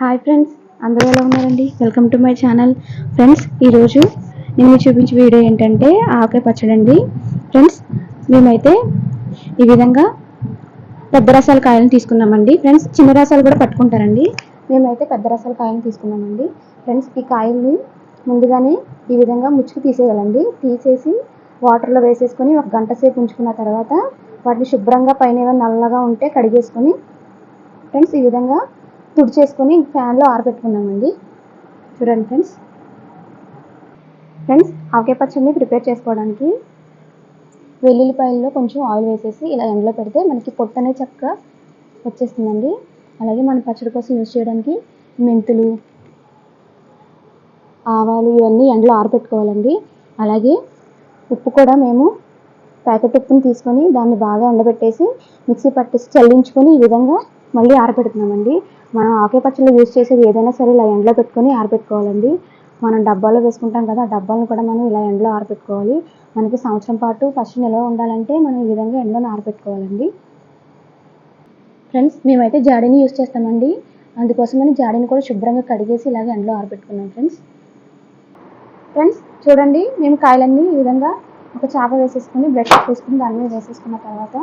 Hi friends అందరూ ఎలా ఉన్నారండి? Welcome to my channel. Friends ఈరోజు నేను మీకు చూపించే వీడియో ఏంటంటే ఆవకాయ పచ్చడి అండి. ఫ్రెండ్స్ మేమైతే ఈ విధంగా పెద్ద రసాల కాయలను తీసుకున్నామండి. ఫ్రెండ్స్ చిన్న రసాలు కూడా పట్టుకుంటారండి. మేమైతే పెద్ద రసాల కాయలను తీసుకున్నామండి. ఫ్రెండ్స్ ఈ కాయల్ని ముందుగానే ఈ విధంగా ముచ్చుకు తీసేయాలండి. తీసేసి వాటర్లో వేసేసుకొని ఒక గంట సేపు ఉంచుకున్న తర్వాత వాటిని శుభ్రంగా పైన ఏమైనా నల్లగా ఉంటే కడిగేసుకొని ఫ్రెండ్స్ ఈ విధంగా తుడిచేసుకొని ఫ్యాన్లో ఆరబెట్టుకున్నామండి. చూడండి ఫ్రెండ్స్. ఫ్రెండ్స్ ఆవకాయ పచ్చడిని ప్రిపేర్ చేసుకోవడానికి వెల్లుల్లిపాయల్లో కొంచెం ఆయిల్ వేసేసి ఇలా ఎండలో పెడితే మనకి పొట్టు అనేది చక్కగా వచ్చేస్తుందండి. అలాగే మన పచ్చడి కోసం యూజ్ చేయడానికి మెంతులు ఆవాలు ఇవన్నీ ఎండలో ఆరబెట్టుకోవాలండి. అలాగే ఉప్పు కూడా మేము ప్యాకెట్ ఉప్పుని తీసుకొని దాన్ని బాగా ఎండబెట్టేసి మిక్సీ పట్టేసి చల్లించుకొని ఈ విధంగా మళ్ళీ ఆరబెడుతున్నామండి. మనం ఆకే పచ్చళ్ళు యూజ్ చేసేది ఏదైనా సరే ఇలా ఎండలో పెట్టుకొని ఆరబెట్టుకోవాలండి. మనం డబ్బాలో వేసుకుంటాం కదా ఆ డబ్బాలను కూడా మనం ఇలా ఎండలో ఆరబెట్టుకోవాలి. మనకి సంవత్సరం పాటు ఫస్ట్ నిల్వ ఉండాలంటే మనం ఈ విధంగా ఎండలో ఆరబెట్టుకోవాలండి. ఫ్రెండ్స్ మేమైతే జాడీని యూజ్ చేస్తామండి. అందుకోసమని జాడీని కూడా శుభ్రంగా కడిగేసి ఇలాగే ఎండలో ఆరబెట్టుకున్నాం ఫ్రెండ్స్. ఫ్రెండ్స్ చూడండి మేము కాయలన్నీ ఈ విధంగా ఒక చేప వేసేసుకొని బ్రష్ వేసుకుని దాని మీద వేసేసుకున్న తర్వాత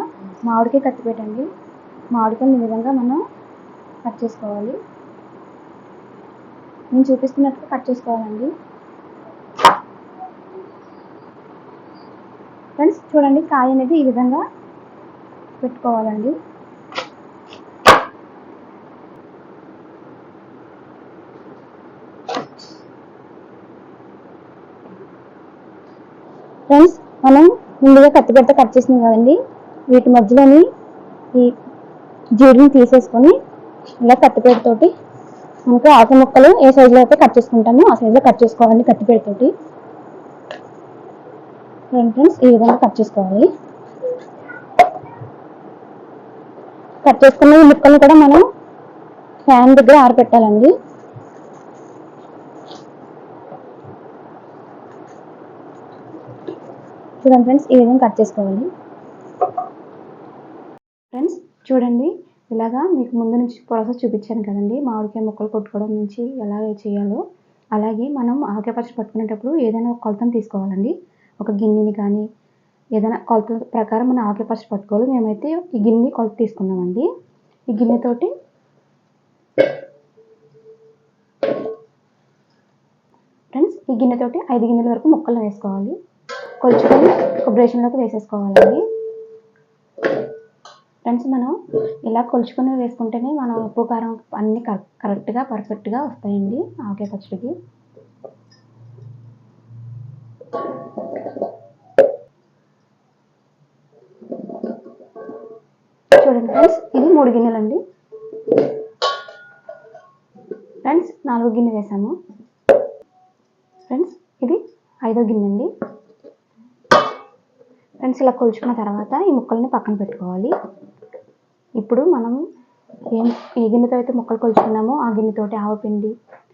మామిడికి కత్తి పెట్టండి మామిడికాయని ఈ విధంగా మనం కట్ చేసుకోవాలి. నేను చూపిస్తున్నట్టుగా కట్ చేసుకోవాలండి. ఫ్రెండ్స్ చూడండి కాయ అనేది ఈ విధంగా పెట్టుకోవాలండి. ఫ్రెండ్స్ మనం ముందుగా కత్తిపెడితే కట్ చేసినాం కదండి. వీటి మధ్యలోని ఈ జీడిని తీసేసుకొని ఇలా కత్తిపేటతోటి మనకు ఆకు ముక్కలు ఏ సైజులో అయితే కట్ చేసుకుంటామో ఆ సైజులో కట్ చేసుకోవాలి కత్తిపేటతోటి ఫ్రెండ్స్ ఈ విధంగా కట్ చేసుకోవాలి. కట్ చేసుకున్న ఈ ముక్కల్ని కూడా మనం ఫ్యాన్ దగ్గర ఆరబెట్టాలండి చూడండి ఫ్రెండ్స్ ఈ విధంగా కట్ చేసుకోవాలి. ఫ్రెండ్స్ చూడండి. ఇలాగా మీకు ముందు నుంచి ప్రాసెస్ చూపించాను కదండి. మామిడికాయ ముక్కలు కొట్టుకోవడం నుంచి ఎలా చేయాలో. అలాగే మనం ఆవకాయ పచ్చడి పట్టుకునేటప్పుడు ఏదైనా ఒక కొలతను తీసుకోవాలండి. ఒక గిన్నెని కానీ ఏదైనా కొలత ప్రకారం మనం ఆవకాయ పచ్చడి పట్టుకోవాలి. మేమైతే ఈ గిన్నె కొలత తీసుకున్నామండి. ఈ గిన్నెతోటి ఫ్రెండ్స్ ఈ గిన్నెతోటి ఐదు గిన్నెల వరకు ముక్కలు వేసుకోవాలి. కొలుచుకొని ఒక బ్రేషన్లోకి వేసేసుకోవాలండి. ఫ్రెండ్స్ మనం ఇలా కొలుచుకొని వేసుకుంటేనే మనం ఉప్పు కారం అన్నీ కరెక్ట్గా పర్ఫెక్ట్గా వస్తాయండి. ఆవకాయ పచ్చడికి. చూడండి ఫ్రెండ్స్ ఇది మూడు గిన్నెలండి. ఫ్రెండ్స్ నాలుగు గిన్నె వేసాము. ఫ్రెండ్స్ ఇది ఐదో గిన్నె అండి ఫ్రెండ్స్ ఇలా కొలుచుకున్న తర్వాత ఈ ముక్కల్ని పక్కన పెట్టుకోవాలి. ఇప్పుడు మనం ఏం ఏ గిన్నెతో అయితే ముక్కలు కొలుచుకున్నామో ఆ గిన్నెతోటి ఆవపిండి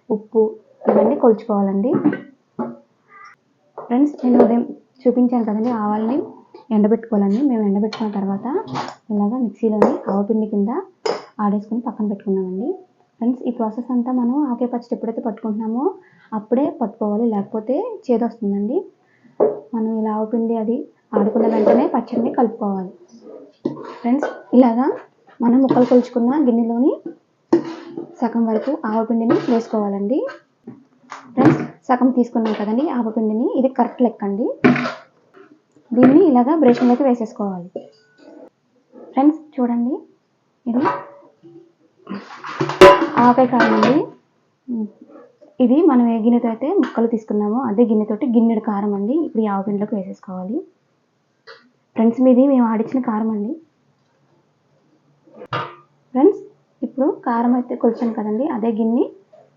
ఉప్పు ఇవన్నీ కొలుచుకోవాలండి. ఫ్రెండ్స్ నేను ఉదయం చూపించాను కదండి ఆవాలని ఎండబెట్టుకోవాలని. మేము ఎండబెట్టుకున్న తర్వాత ఇలాగ మిక్సీలోని ఆవపిండి కింద ఆడేసుకొని పక్కన పెట్టుకున్నామండి. ఫ్రెండ్స్ ఈ ప్రాసెస్ అంతా మనం ఆకే పచ్చడి ఎప్పుడైతే పట్టుకుంటున్నామో అప్పుడే పట్టుకోవాలి. లేకపోతే చేదొస్తుందండి మనం ఇలా ఆవపిండి అది ఆడుకున్న వెంటనే పచ్చడిని కలుపుకోవాలి. ఫ్రెండ్స్ ఇలాగా మనం ముక్కలు కొలుచుకున్న గిన్నెలోని సగం వరకు ఆవపిండిని వేసుకోవాలండి. ఫ్రెండ్స్ సగం తీసుకున్నాం కదండి ఆవపిండిని ఇది కరెక్ట్ లెక్క అండి దీన్ని ఇలాగా బ్రేషన్లోకి వేసేసుకోవాలి. ఫ్రెండ్స్ చూడండి. ఇది ఆవకాయ కారం అండి. ఇది మనం ఏ గిన్నెతో అయితే ముక్కలు తీసుకున్నామో అదే గిన్నెతోటి గిన్నెడు కారం అండి. ఇప్పుడు ఈ ఆవపిండిలోకి వేసేసుకోవాలి. ఫ్రెండ్స్ మీది మేము ఆడిచ్చిన కారం అండి ఫ్రెండ్స్ ఇప్పుడు కారం అయితే కొలిచాను కదండి. అదే గిన్నె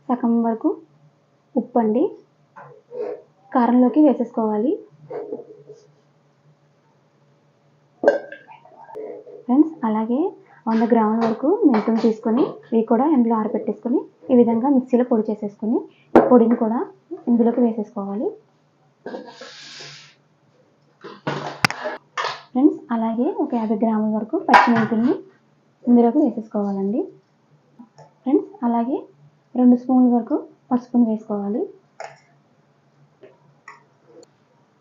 సగం వరకు ఉప్పు అండి. కారంలోకి వేసేసుకోవాలి. ఫ్రెండ్స్ అలాగే వంద గ్రాముల వరకు మెంతులు తీసుకొని ఇవి కూడా ఇందులో ఆరబెట్టేసుకొని ఈ విధంగా మిక్సీలో పొడి చేసేసుకొని పొడిని కూడా ఇందులోకి వేసేసుకోవాలి. ఫ్రెండ్స్ అలాగే ఒక యాభై గ్రాముల వరకు పచ్చిమెంతుల్ని ఇందులోకి వేసేసుకోవాలండి. ఫ్రెండ్స్ అలాగే రెండు స్పూన్ల వరకు పసుపును వేసుకోవాలి.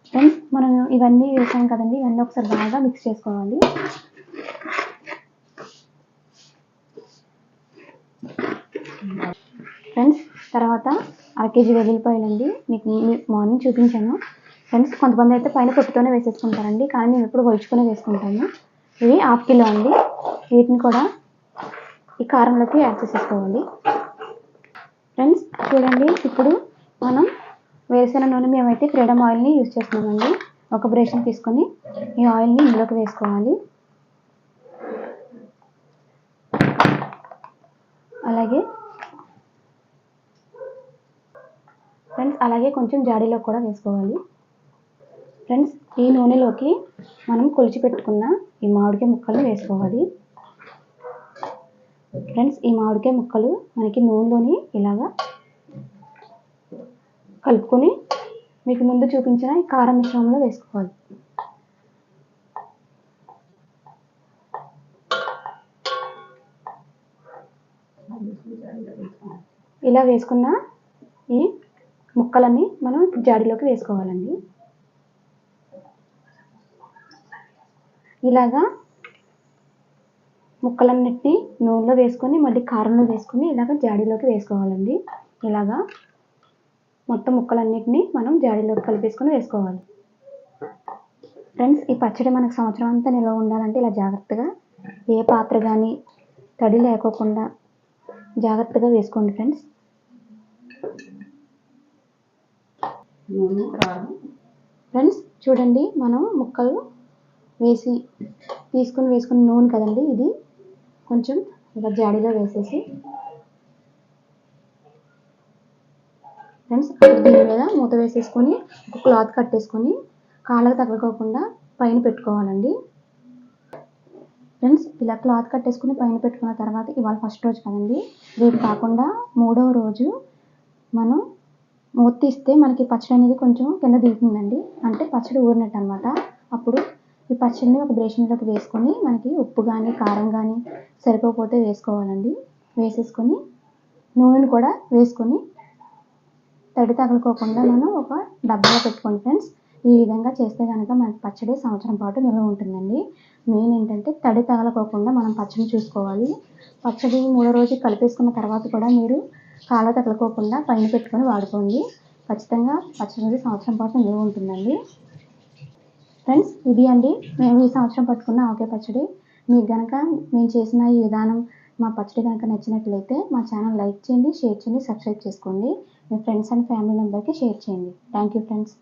ఫ్రెండ్స్ మనం ఇవన్నీ వేసాం కదండి ఇవన్నీ ఒకసారి బాగా మిక్స్ చేసుకోవాలి. ఫ్రెండ్స్ తర్వాత అర కేజీ వెల్లుల్లిపాయలండి. మీకు మార్నింగ్ చూపించాను. ఫ్రెండ్స్ కొంతమంది అయితే పైన పొట్టుతోనే వేసేసుకుంటారండి కానీ మేము ఎప్పుడు ఒలుచుకునే వేసుకుంటాము. ఇవి హాఫ్ కిలో అండి. వీటిని కూడా ఈ కారంలోకి యాడ్ చేసేసుకోవాలి. ఫ్రెండ్స్ చూడండి ఇప్పుడు మనం వేరుశెనగ నూనె మేమైతే ఫ్రీడమ్ ఆయిల్ని యూజ్ చేస్తున్నామండి. ఒక బ్రష్ని తీసుకొని ఈ ఆయిల్ని ఇందులోకి వేసుకోవాలి. అలాగే ఫ్రెండ్స్ అలాగే కొంచెం జాడీలో కూడా వేసుకోవాలి. ఫ్రెండ్స్ ఈ నూనెలోకి మనం కొలిచి పెట్టుకున్న ఈ మామిడికాయ ముక్కలు వేసుకోవాలి. ఫ్రెండ్స్ ఈ మామిడికాయ ముక్కలు మనకి నూనెలోని ఇలాగా కలుపుకొని మీకు ముందు చూపించిన ఈ కారం మిశ్రమంలో వేసుకోవాలి. ఇలా వేసుకున్న ఈ ముక్కలన్నీ మనం జాడీలోకి వేసుకోవాలండి. ఇలాగా ముక్కలన్నిటిని నూనెలో వేసుకొని మళ్ళీ కారంలో వేసుకొని ఇలాగ జాడీలోకి వేసుకోవాలండి. ఇలాగా మొత్తం ముక్కలన్నిటిని మనం జాడీలోకి కలిపేసుకొని వేసుకోవాలి. ఫ్రెండ్స్ ఈ పచ్చడి మనకు సంవత్సరం అంతా నిల్వ ఉండాలంటే ఇలా జాగ్రత్తగా ఏ పాత్ర కానీ తడి లేకోకుండా జాగ్రత్తగా వేసుకోండి ఫ్రెండ్స్. ఫ్రెండ్స్ చూడండి మనం ముక్కలు వేసి తీసుకుని వేసుకున్న నూనె కదండి ఇది. కొంచెం ఇలా జాడీలో వేసేసి. ఫ్రెండ్స్ దీని మీద మూత వేసేసుకొని ఒక క్లాత్ కట్టేసుకొని కాళ్ళకు తగలకోకుండా పైన పెట్టుకోవాలండి. ఫ్రెండ్స్ ఇలా క్లాత్ కట్టేసుకుని పైన పెట్టుకున్న తర్వాత ఇవాళ ఫస్ట్ రోజు కదండి. రేపు కాకుండా మూడవ రోజు మనం మూత తీస్తే మనకి పచ్చడి అనేది కొంచెం కింద దిగుతుందండి. అంటే పచ్చడి ఊరినట్టు అనమాట అప్పుడు ఈ పచ్చడిని ఒక బేషన్లోకి వేసుకొని మనకి ఉప్పు కానీ కారం కానీ సరిపోకపోతే వేసుకోవాలండి. వేసేసుకొని నూనెను కూడా వేసుకొని తడి తగలుకోకుండా మనం ఒక డబ్బాలో పెట్టుకోండి ఫ్రెండ్స్. ఈ విధంగా చేస్తే కనుక మనకి పచ్చడి సంవత్సరం పాటు నిల్వ ఉంటుందండి. మెయిన్ ఏంటంటే తడి తగలకోకుండా మనం పచ్చడి చూసుకోవాలి. పచ్చడి మూడో రోజు కలిపేసుకున్న తర్వాత కూడా మీరు కాళ్ళ తగలకోకుండా పైన పెట్టుకొని వాడుకోండి. ఖచ్చితంగా పచ్చడి సంవత్సరం పాటు నిల్వ ఉంటుందండి. ఫ్రెండ్స్ ఇది అండి. మేము ఈ సంవత్సరం పట్టుకున్న ఆవకాయ పచ్చడి. మీకు కనుక మేము చేసిన ఈ విధానం మా పచ్చడి కనుక నచ్చినట్లయితే మా ఛానల్ లైక్ చేయండి షేర్ చేయండి సబ్స్క్రైబ్ చేసుకోండి. మీ ఫ్రెండ్స్ అండ్ ఫ్యామిలీ మెంబర్కి షేర్ చేయండి. Thank you friends